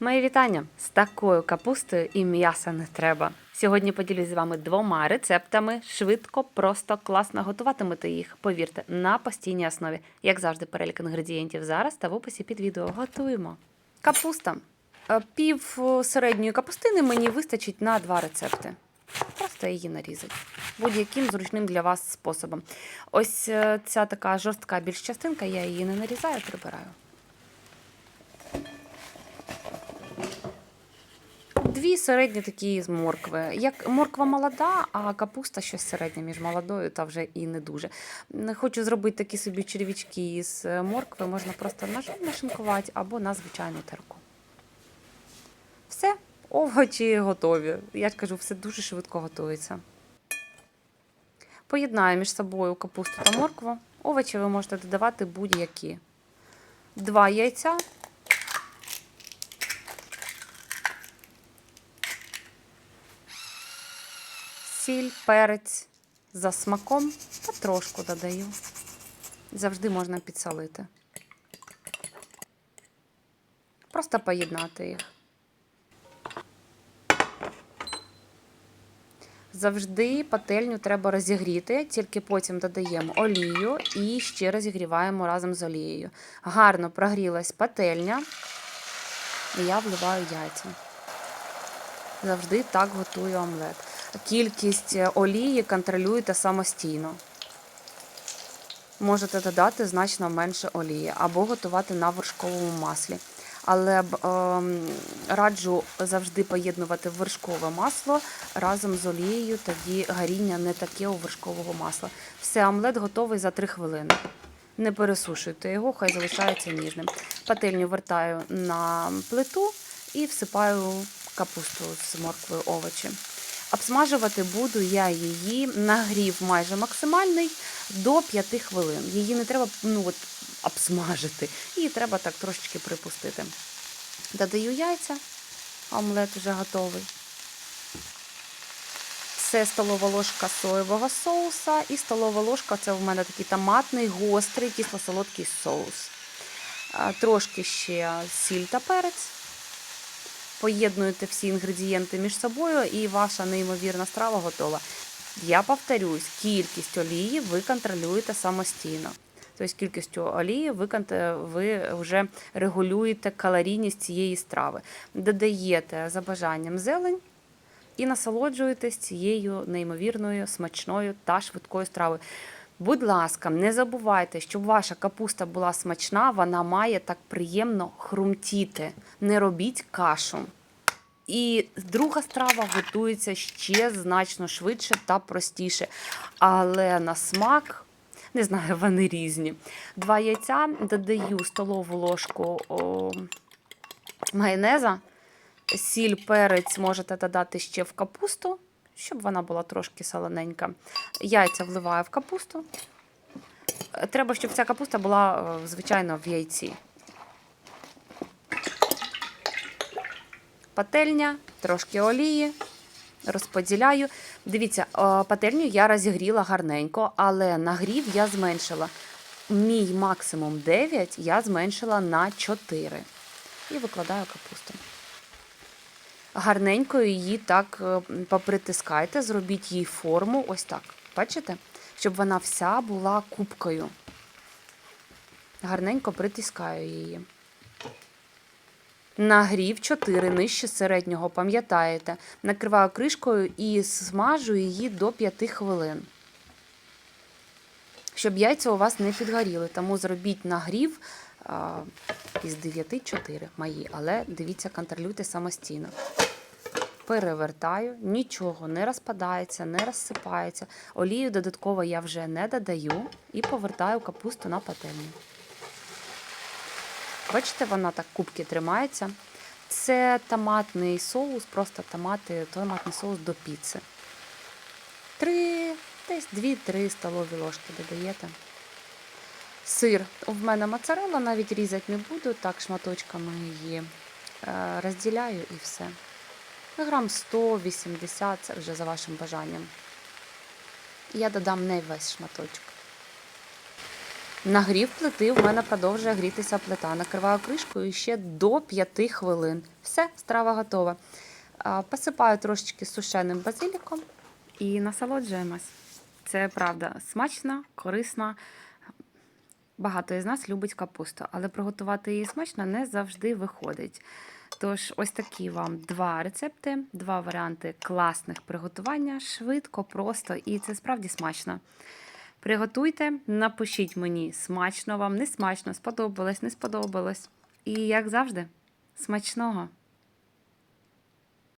Мої вітання з такою капустою і м'яса не треба. Сьогодні поділюсь з вами двома рецептами. Швидко, просто, класно готуватимете їх. Повірте, на постійній основі. Як завжди, перелік інгредієнтів зараз та в описі під відео. Готуємо. Капуста. Е, Пів е, середньої капустини мені вистачить на два рецепти. Просто її нарізати. Будь-яким зручним для вас способом. Ось е, ця така жорстка більш частинка, я її не нарізаю, прибираю. Дві середні такі з моркви. Як морква молода, а капуста щось середнє між молодою та вже і не дуже. Хочу зробити такі собі червячки з моркви, можна просто ножом нашинкувати або на звичайну терку. Все, овочі готові. Я ж кажу, все дуже швидко готується. Поєднаю між собою капусту та моркву. Овочі ви можете додавати будь-які. Два яйця. Сіль, перець за смаком та трошку додаю. Завжди можна підсолити. Просто поєднати їх. Завжди пательню треба розігріти, тільки потім додаємо олію і ще розігріваємо разом з олією. Гарно прогрілась пательня, і я вливаю яйця. Завжди так готую омлет. Кількість олії контролюєте самостійно. Можете додати значно менше олії або готувати на вершковому маслі. Але ем, раджу завжди поєднувати вершкове масло разом з олією, тоді гаріння не таке у вершкового масла. Все, омлет готовий за 3 хвилини. Не пересушуйте його, хай залишається ніжним. Пательню вертаю на плиту і всипаю капусту з морквою овочі. Обсмажувати буду я її нагрів майже максимальний до 5 хвилин. Її не треба ну, от, обсмажити, її треба так трошечки припустити. Додаю яйця, омлет вже готовий. Це столова ложка соєвого соуса і столова ложка це в мене такий томатний, гострий, кисло-солодкий соус. Трошки ще сіль та перець. Поєднуєте всі інгредієнти між собою, і ваша неймовірна страва готова. Я повторюсь, кількість олії ви контролюєте самостійно. Тобто кількістю олії ви, ви вже регулюєте калорійність цієї страви. Додаєте за бажанням зелень і насолоджуєтесь цією неймовірною, смачною та швидкою стравою. Будь ласка, не забувайте, щоб ваша капуста була смачна, вона має так приємно хрумтіти. Не робіть кашу. І друга страва готується ще значно швидше та простіше. Але на смак, не знаю, вони різні. Два яйця додаю столову ложку о, майонеза, сіль, перець можете додати ще в капусту, щоб вона була трошки солоненька. Яйця вливаю в капусту. Треба, щоб ця капуста була, е, звичайно, в яйці. Пательня, трошки олії, розподіляю. Дивіться, е, пательню я розігріла гарненько, але нагрів я зменшила. Мій максимум 9 я зменшила на 4. І викладаю капусту. Гарненько її так е, попритискайте, зробіть їй форму, ось так. Бачите? Щоб вона вся була кубкою. Гарненько притискаю її. Нагрів 4 нижче середнього, пам'ятаєте. Накриваю кришкою і смажу її до 5 хвилин. Щоб яйця у вас не підгоріли. Тому зробіть нагрів а, із 9 4 мої, але дивіться, контролюйте самостійно. Перевертаю, нічого не розпадається, не розсипається. Олію додатково я вже не додаю і повертаю капусту на пательню. Бачите, вона так кубки тримається. Це томатний соус, просто томати, томатний соус до піци. Три, десь 2-3 столові ложки додаєте. Сир. В мене моцарелла, навіть різати не буду, так шматочками її е, розділяю і все. Грам 180, це вже за вашим бажанням. Я додам не весь шматочок. Нагрів плити в мене продовжує грітися плита. Накриваю кришкою ще до 5 хвилин. Все, страва готова. Посипаю трошечки сушеним базиліком і насолоджуємось. Це правда смачно, корисно. Багато із нас любить капусту, але приготувати її смачно не завжди виходить. Тож, ось такі вам два рецепти, два варіанти класних приготування, швидко, просто і це справді смачно. Приготуйте, напишіть мені, смачно вам, не смачно, сподобалось, не сподобалось. І як завжди, смачного!